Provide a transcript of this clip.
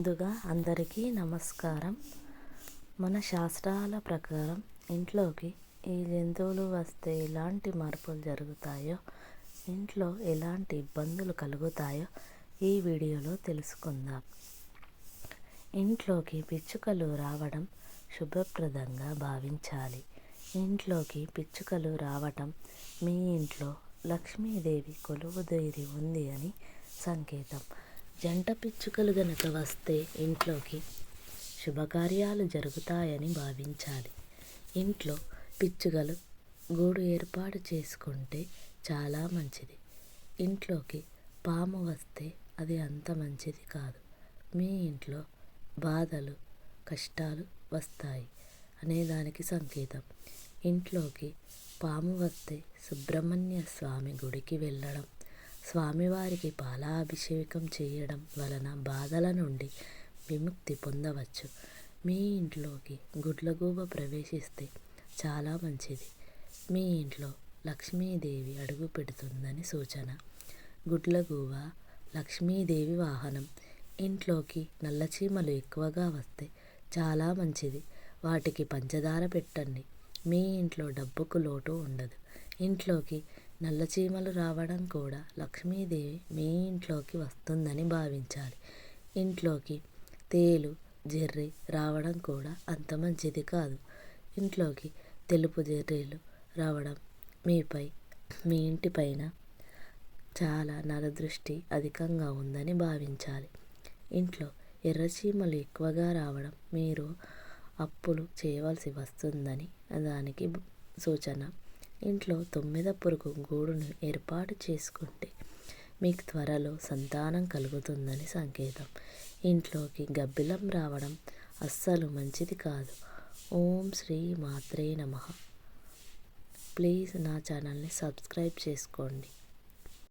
ముందుగా అందరికీ నమస్కారం. మన శాస్త్రాల ప్రకారం ఇంట్లోకి ఈ జంతువులు వస్తే ఎలాంటి మార్పులు జరుగుతాయో ఇంట్లో ఎలాంటి ఇబ్బందులు కలుగుతాయో ఈ వీడియోలో తెలుసుకుందాం. ఇంట్లోకి పిచ్చుకలు రావడం శుభప్రదంగా భావించాలి. ఇంట్లోకి పిచ్చుకలు రావటం మీ ఇంట్లో లక్ష్మీదేవి కొలువుదేరి ఉంది అని సంకేతం. జంట పిచ్చుకలు గనక వస్తే ఇంట్లోకి శుభకార్యాలు జరుగుతాయని భావించాలి. ఇంట్లో పిచ్చుకలు గూడు ఏర్పాటు చేసుకుంటే చాలా మంచిది. ఇంట్లోకి పాము వస్తే అది అంత మంచిది కాదు. మీ ఇంట్లో బాధలు కష్టాలు వస్తాయి అనేదానికి సంకేతం. ఇంట్లోకి పాము వస్తే సుబ్రహ్మణ్య స్వామి గుడికి వెళ్ళడం స్వామివారికి పాలాభిషేకం చేయడం వలన బాధల నుండి విముక్తి పొందవచ్చు. మీ ఇంట్లోకి గుడ్లగూబ ప్రవేశిస్తే చాలా మంచిది. మీ ఇంట్లో లక్ష్మీదేవి అడుగు పెడుతుందని సూచన. గుడ్లగూబ లక్ష్మీదేవి వాహనం ఇంట్లోకి నల్లచీమలు ఎక్కువగా వస్తే చాలా మంచిది. వాటికి పంచదార పెట్టండి. మీ ఇంట్లో డబ్బుకు లోటు ఉండదు. ఇంట్లోకి నల్లచీమలు రావడం కూడా లక్ష్మీదేవి మీ ఇంట్లోకి వస్తుందని భావించాలి. ఇంట్లోకి తేలు జెర్రి రావడం కూడా అంత మంచిది కాదు. ఇంట్లోకి తెలుపు జెర్రీలు రావడం మీపై మీ ఇంటిపైన చాలా నరదృష్టి అధికంగా ఉందని భావించాలి. ఇంట్లో ఎర్రచీమలు ఎక్కువగా రావడం మీరు అప్పులు చేయవలసి వస్తుందని దానికి సూచన. ఇంట్లో తొమ్మిద పురుగు గూడును ఏర్పాటు చేసుకుంటే మీకు త్వరలో సంతానం కలుగుతుందని సంకేతం. ఇంట్లోకి గబ్బిలం రావడం అస్సలు మంచిది కాదు. ఓం శ్రీ మాత్రే నమ. ప్లీజ్ నా ఛానల్ని సబ్స్క్రైబ్ చేసుకోండి.